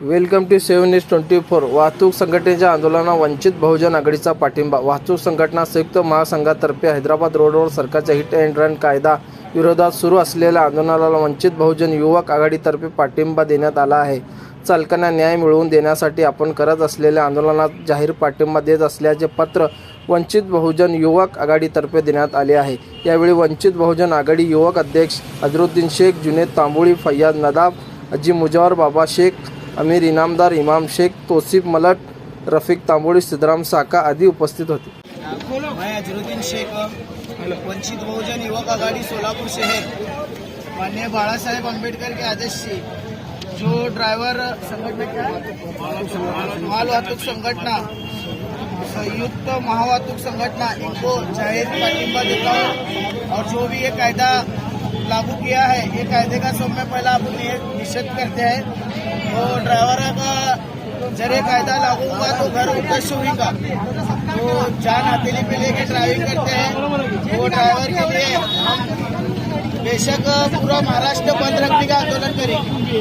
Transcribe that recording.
Welcome to seven S twenty four. वाहतूक संघटनेच्या आंदोलनाला वंचित बहुजन आघाडीचा पाठिंबा. वाहतूक संघटना संयुक्त महासंघातर्फे हैदराबाद रोडवर सरकारच्या हिट अँड रन कायदा विरोधात सुरू असलेल्या आंदोलनाला वंचित बहुजन युवक आघाडीतर्फे पाठिंबा देण्यात आला आहे. चालकांना न्याय मिळवून देण्यासाठी आपण करत असलेल्या आंदोलनात जाहीर पाठिंबा देत असल्याचे पत्र वंचित बहुजन युवक आघाडीतर्फे देण्यात आले आहे. यावेळी वंचित बहुजन आघाडी युवक अध्यक्ष अजरुद्दीन शेख जुनेद तांबोळी फैयाद नदाब अजी मुजावर बाबा शेख अमीर इनामदार इमाम शेख तोसिफ मलट रफिक तांबोळी सिद्धराम साका आदी उपस्थित होते. अजरुद्दीन शेख वंचित बहुजन युवक आघाड़ी सोलापूर शहर माननीय बाळासाहेब आंबेडकर के आदेश से जो ड्रायव्हर संगठन माल वाहतूक संघटना संयुक्त महावाहतूक संघटना इनको जाहिर पाठिंबा देता हूँ. और जो भी ये कायदा लागू किया है ये कायदे का सब में पहला अपन ये निषेध करते हैं। तो ड्राइवर का जर ये कायदा लागू हुआ तो घर उद्देश्य होगा तो जान हथेली पे लेके ड्राइविंग करते हैं। वो ड्राइवर के लिए हम बेशक पूरा महाराष्ट्र बंद रखने का आंदोलन करेंगे।